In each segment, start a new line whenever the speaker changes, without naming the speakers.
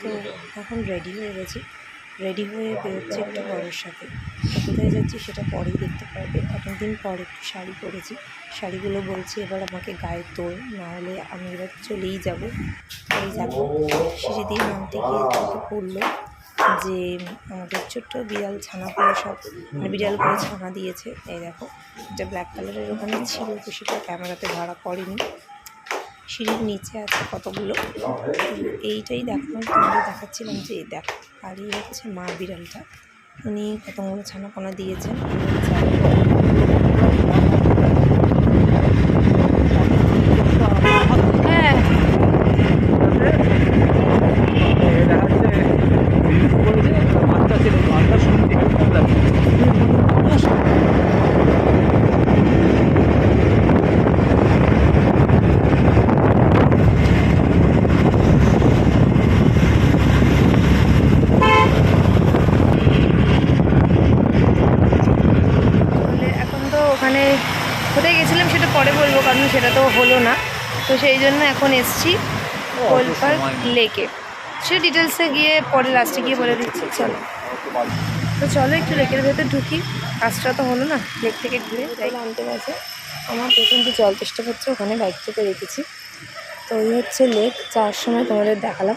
তো এখন রেডি হয়ে গেছি। রেডি হয়ে বেরোচ্ছি একটা বড়োর সাথে। কোথায় যাচ্ছি সেটা পরেই দেখতে পারবে। অনেকদিন পর একটু শাড়ি পরেছি। শাড়িগুলো বলছি এবার আমাকে গায়ে তোল, নাহলে আমি এবার চলেই যাব। এই যাব। সিঁড়ি দিয়ে নামতে গিয়ে চোখে পড়ল যে, আমাদের ছোট্ট বিড়াল ছানা করে সব মানে বিড়াল করে ছানা দিয়েছে। এই দেখো, এটা ব্ল্যাক কালারের ওখানে ছিল, তো সেটা ক্যামেরাতে ধরা পড়েনি সিঁড়ির নিচে আছে কতগুলো? এইটাই দেখানোর তোমাদের দেখাচ্ছিলাম যে এই দেখো আর এই হচ্ছে মা বিড়ালটা। উনি কতগুলো ছানাপোনা দিয়েছেন এবার যাব। হ্যাঁ
এটা হচ্ছে রিলিজ করেছে বাচ্চা ছিল বাচ্চা শুনতে
তাহলে এখন তো ওখানে কোথায় গেছিলাম সেটা পরে বলব কারণ সেটা তো হলো না। তো সেই জন্য এখন এসছি কোলপার লেকে। সে ডিটেলসে গিয়ে পরে লাস্টে গিয়ে বলে দিচ্ছি চলো। তো চলো একটু লেকের ভেতর ঢুকি। কাজটা তো হলো না লেক থেকে ঘুরে যাই। আনতে গেছে আমার প্রথম যে জল চেষ্টা করছে ওখানে বাইক থেকে রেখেছি। তো ওই হচ্ছে লেক যাওয়ার সময় তোমাদের দেখালাম।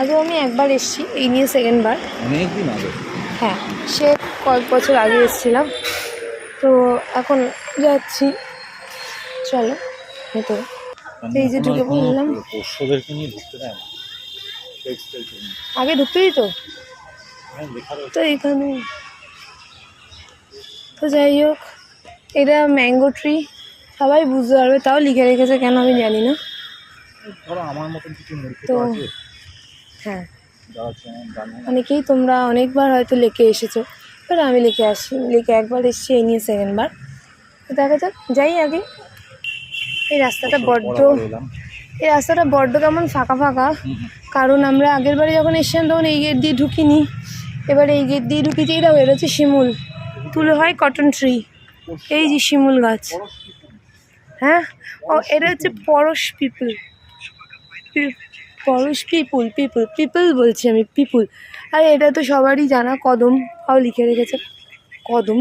আগেও আমি একবার এসেছি এই নিয়ে সেকেন্ড বার। হ্যাঁ সে কয়েক বছর আগে এসেছিলাম। তো এখন যাচ্ছি। চলো ভেতরে। এই যে ঢুকে।
পোষ্যদেরকে নিয়ে ঢুকতে দেয় না।
আগে ঢুকতে দিত?
হ্যাঁ
তো এখানে তো যাই হোক এটা ম্যাঙ্গো ট্রি। সবাই বুঝতে পারবে তাও লিখে রেখেছে কেন আমি জানি না।
আমার মতন কিছু
তো হ্যাঁ। অনেকেই তোমরা অনেকবার হয়তো লেকে এসেছ। বাট আমি লিখে আসি লিখে একবার এসেছি এই নিয়ে সেকেন্ড বার তো দেখা যাক যাই আগে। এই রাস্তাটা বড্ড এই রাস্তাটা বড্ড কেমন ফাঁকা ফাঁকা। কারণ আমরা আগের বারে যখন এসেছিলাম তখন এই গেট দিয়ে ঢুকিনি। এবার এই গেট দিয়ে দেখো এটা হচ্ছে শিমুল। তুলে হয় কটন ট্রি এই যে শিমুল গাছ। হ্যাঁ? ও এটা হচ্ছে পরশ পিপুল পরশ পিপুল পিপুল পিপল বলছি আমি পিপুল আর এটা তো সবারই জানা কদম তাও লিখে রেখেছে। কদম।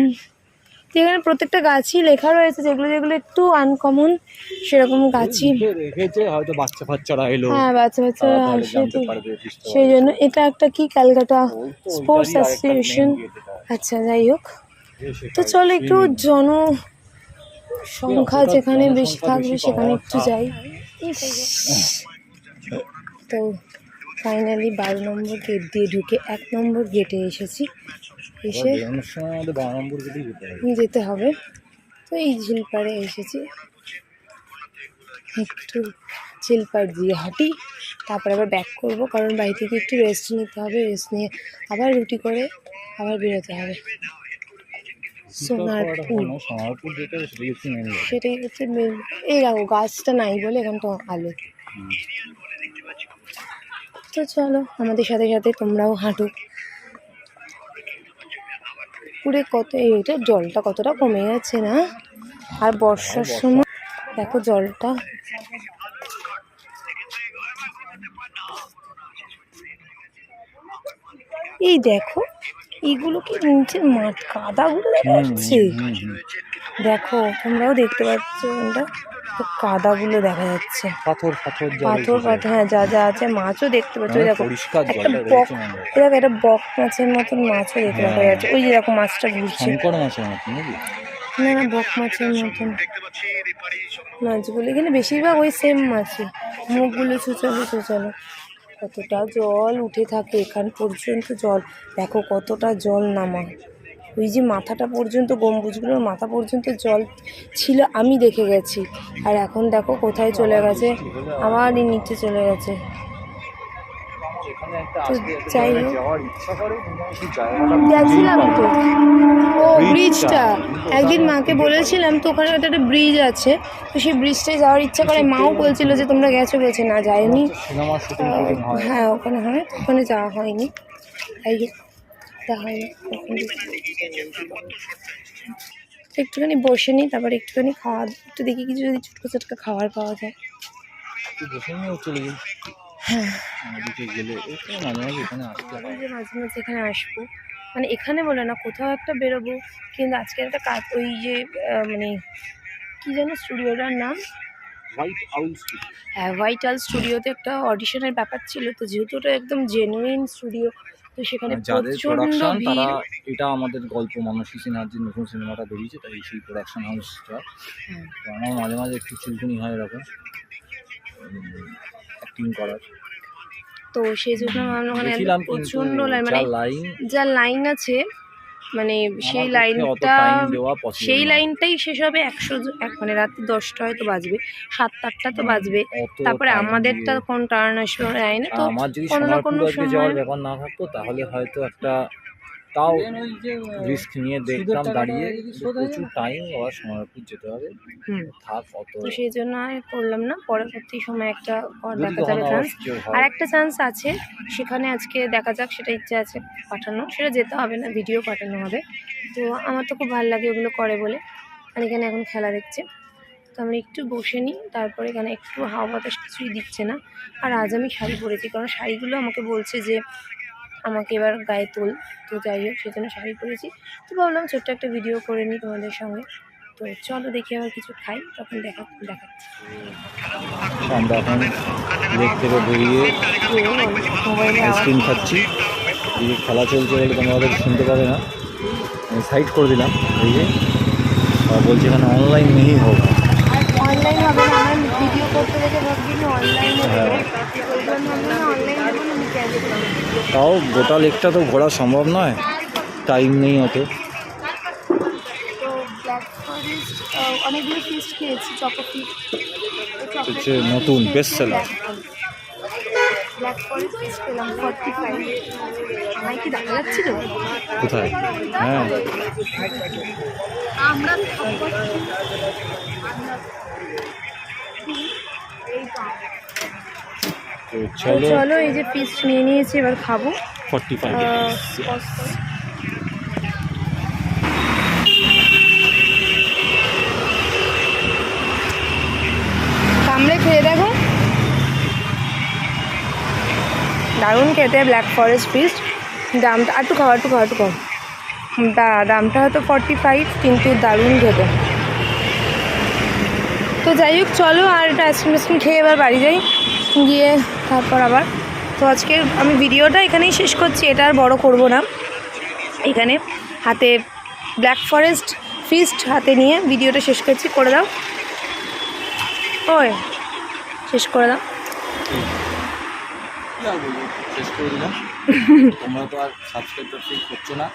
তো এখানে প্রত্যেকটা গাছই লেখা রয়েছে যেগুলো যেগুলো একটু আনকমন সেরকম গাছই।
রেখেছে হয়তো বাচ্চা ফাচ্চারা এলো।
হ্যাঁ বাচ্চা বাচ্চারা আসে তো। সেই জন্য এটা একটা কি ক্যালকাটা স্পোর্টস অ্যাসোসিয়েশন। আচ্ছা যাই হোক। তো চলো একটু। জন সংখ্যা যেখানে বেশি থাকবে সেখানে একটু যাই। তো ফাইনালি বারো নম্বর গেট দিয়ে ঢুকে এক নম্বর গেটে এসেছি। এসে
যেতে হবে।
তো এই ঝিলপাড়ে এসেছি। একটু ঝিলপাড় দিয়ে হাঁটি তারপর আবার ব্যাক করব কারণ বাড়ি থেকে একটু রেস্ট নিতে হবে রেস্ট নিয়ে আবার রুটি করে আবার বেরোতে হবে। সোনারপুর
সেটাই হচ্ছে মেন
এই দেখো গাছটা নাই বলে এখন তো আলো তো চলো আমাদের সাথে সাথে তোমরাও হাঁটো। পুরে কত এই এটা জলটা কতটা কমে গেছে না? আর বর্ষার সময় দেখো জলটা। এই দেখো এইগুলো কি নিচে মাঠ কাদাগুলো দেখা যাচ্ছে দেখো তোমরাও দেখতে পাচ্ছ এটা কাদাগুলো দেখা যাচ্ছে।
পাথর পাথর
পাথর পাথর হ্যাঁ যা যা আছে মাছও দেখতে পাচ্ছ। ওই দেখো একটা বক দেখো একটা বক মাছের মতন মাছও দেখতে পাওয়া
হ্যাঁ।
যাচ্ছে। ওই যে দেখো মাছটা ঘুরছে।
মাছের মতন
না না বক মাছের মতন। মাছগুলো এখানে বেশিরভাগ ওই সেম মাছই। মুখগুলো ছুচালো ছুচালো কতটা জল উঠে থাকে এখান পর্যন্ত জল। দেখো কতটা জল নামা ওই যে মাথাটা পর্যন্ত গম্বুজগুলোর মাথা পর্যন্ত জল ছিল আমি দেখে গেছি। আর এখন দেখো কোথায় চলে গেছে আবার এই নিচে চলে গেছে। যাই গেছিলাম তো। ও
ব্রিজটা।
একদিন মাকে বলেছিলাম তো ওখানে একটা ব্রিজ আছে। তো সেই ব্রিজটায় যাওয়ার ইচ্ছা করে মাও বলছিল যে তোমরা গেছো বলছে না যায়নি।
হয়।
হ্যাঁ ওখানে হয় ওখানে যাওয়া হয়নি। তাই হয়নি ওখানে একটুখানি বসে নিই তারপর একটুখানি খাওয়া একটু দেখি কিছু যদি ছোটকা ছোটকা খাবার পাওয়া যায়।
হয়।
মাঝে মাঝে এখানে আসব মানে এখানে বলে না কোথাও একটা বেরোবো কিন্তু আজকে একটা কাজ ওই যে মানে কি যেন স্টুডিওটার নাম?
হোয়াইট আউল স্ট্রিট
হ্যাঁ হোয়াইট হাউস স্টুডিওতে একটা অডিশনের ব্যাপার ছিল তো যেহেতু ওটা একদম জেনুইন স্টুডিও তো সেখানে
মানে যাদের
প্রচণ্ড
প্রোডাকশন তারা
ভিড়
এটা আমাদের গল্প মানসী সিনহার নতুন সিনেমাটা বেরিয়েছে তাই সেই প্রোডাকশন হাউসটা
হ্যাঁ।
তো আমার মাঝে মাঝে একটু চুলকুনি হয় এরকম। অ্যাক্টিং করার।
তো সেই জন্য আমার ওখানে প্রচণ্ড লাইন মানে
লাইন
যা লাইন আছে মানে সেই লাইনটা সেই লাইনটাই শেষ হবে একশো এক মানে রাত্রি দশটা হয়তো বাজবে সাত আটটা তো বাজবে। তারপরে আমাদেরটা কোন টার্ন আসবে না তো কোনো না কোনো সময়-
ব্যাপার না থাকতো তাহলে হয়তো একটা তাও রিস্ক নিয়ে দেখতাম দাঁড়িয়ে প্রচুর টাইম আবার সোনারপুর যেতে হবে। থাক অত
তো সেই জন্য আর করলাম না। পরবর্তী সময় একটা দেখা যাবে চান্স আর একটা চান্স আছে। সেখানে আজকে দেখা যাক সেটা ইচ্ছা আছে পাঠানো। সেটা যেতে হবে না ভিডিও পাঠানো হবে। তো আমার তো খুব ভালো লাগে ওগুলো করে বলে। আর এখানে এখন খেলা দেখছে। তো আমরা একটু বসে নিই তারপরে এখানে একটু হাওয়া বাতাস কিছুই দিচ্ছে না। আর আজ আমি শাড়ি পরেছি কারণ শাড়িগুলো আমাকে বলছে যে আমাকে এবার গায়ে তোল। তো যাই হোক সেজন্য শাড়ি পরেছি তো ভাবলাম ছোট্ট একটা ভিডিও করে নিই তোমাদের সঙ্গে। তো চলো দেখি আবার কিছু খাই তখন দেখা দেখাচ্ছি।
আমরা এখন লেক থেকে বেরিয়ে আইসক্রিম খাচ্ছি। খেলা চলছে বলে তোমরা ওদের শুনতে পাবে না। আমি সাইড করে দিলাম এই যে। আর বলছি এখানে অনলাইন নেই হোক।
অনলাইন হবে না ভিডিও করতে অনলাইনে
তাও গোটা লেকটা তো ঘোরা সম্ভব নয়। টাইম নেই অত নতুন
যাচ্ছে তো
কোথায়? হ্যাঁ। তো চলো।
চলো এই যে ফিস্ট নিয়ে নিয়েছি এবার খাব।
Forty five.
সামনে খেয়ে দেখো। দারুণ খেতে ব্ল্যাক ফরেস্ট ফিস্ট দামটা আর একটু খাওয়া একটু খাওয়া একটু কম দামটা হয়তো ফর্টি ফাইভ কিন্তু দারুণ খেতে। তো যাই হোক চলো আর আইসক্রিম আইসক্রিম খেয়ে এবার বাড়ি যাই। গিয়ে তারপর আবার, তো আজকে আমি ভিডিওটা এখানেই শেষ করছি, এটা আর বড় করব না। এখানে হাতে ব্ল্যাক ফরেস্ট ফিস্ট হাতে নিয়ে ভিডিওটা শেষ করছি, করে দাও। ওই, শেষ করে দাও।
শেষ করে দিলাম। তোমরা তো আর সাবস্ক্রাইব করছ না।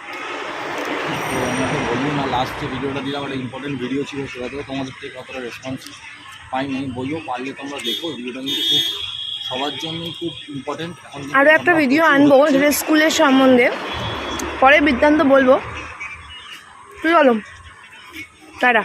লাস্ট ভিডিওটা দিলাম, একটা ইম্পর্টেন্ট ভিডিও ছিল, সেটাতেও তোমাদের থেকে কতটা রেসপন্স পাইনি। বলব পারলে তোমরা দেখো, ভিডিওটা কিন্তু খুব সবার জন্যই খুব ইম্পর্টেন্ট
আরও একটা ভিডিও আনব
যেটা
সেটা স্কুলের সম্বন্ধে। পরে বৃত্তান্ত বলব। তুই বলো। টাটা